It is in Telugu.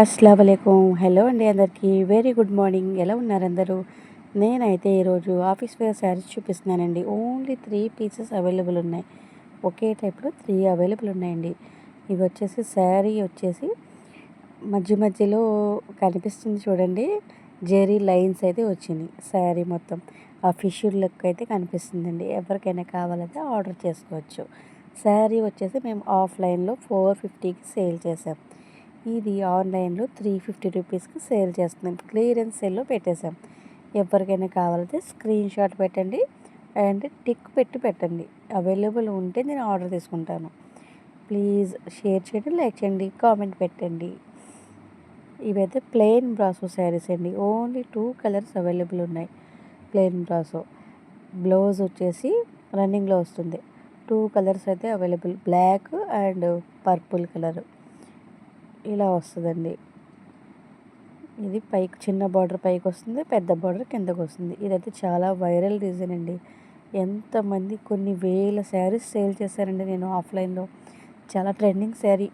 అస్సలం అయికం హలో అండి అందరికీ. Very good morning. ఎలా ఉన్నారు అందరూ నేనైతే ఈరోజు ఆఫీస్ వేర్ శారీస్ చూపిస్తున్నానండి. ఓన్లీ త్రీ పీసెస్ అవైలబుల్ ఉన్నాయి. ఒకే టైప్లో త్రీ అవైలబుల్ ఉన్నాయండి. ఇవి వచ్చేసి శారీ వచ్చేసి మధ్య మధ్యలో కనిపిస్తుంది చూడండి. జెరీ లైన్స్ అయితే వచ్చింది. శారీ మొత్తం ఆ ఫిష్ లుక్ అయితే కనిపిస్తుందండి. ఎవరికైనా కావాలంటే ఆర్డర్ చేసుకోవచ్చు. శారీ వచ్చేసి మేము ఆఫ్లైన్లో ఫోర్ ఫిఫ్టీకి సేల్ చేసాం. ఇది ఆన్లైన్లో త్రీ ఫిఫ్టీ రూపీస్కి సేల్ చేస్తున్నాం. క్లియరెన్స్ సేల్లో పెట్టేశాం. ఎవరికైనా కావాలంటే స్క్రీన్ షాట్ పెట్టండి అండ్ టిక్ పెట్టి పెట్టండి. అవైలబుల్ ఉంటే నేను ఆర్డర్ తీసుకుంటాను. ప్లీజ్ షేర్ చేయండి లైక్ చేయండి కామెంట్ పెట్టండి. ఇవైతే ప్లెయిన్ బ్రాసో శారీస్ అండి. ఓన్లీ టూ కలర్స్ అవైలబుల్ ఉన్నాయి. Plain brasso. బ్లౌజ్ వచ్చేసి రన్నింగ్లో వస్తుంది. టూ కలర్స్ అయితే available. Black and purple colour. ఇలా వస్తుందండి. ఇది పైకి చిన్న బార్డర్ పైకి వస్తుంది పెద్ద బార్డర్ కిందకు వస్తుంది. ఇదైతే చాలా వైరల్ డిజైన్ అండి. ఎంతమంది కొన్ని వేల శారీస్ సేల్ చేశారండి నేను ఆఫ్లైన్లో. చాలా ట్రెండింగ్ శారీ.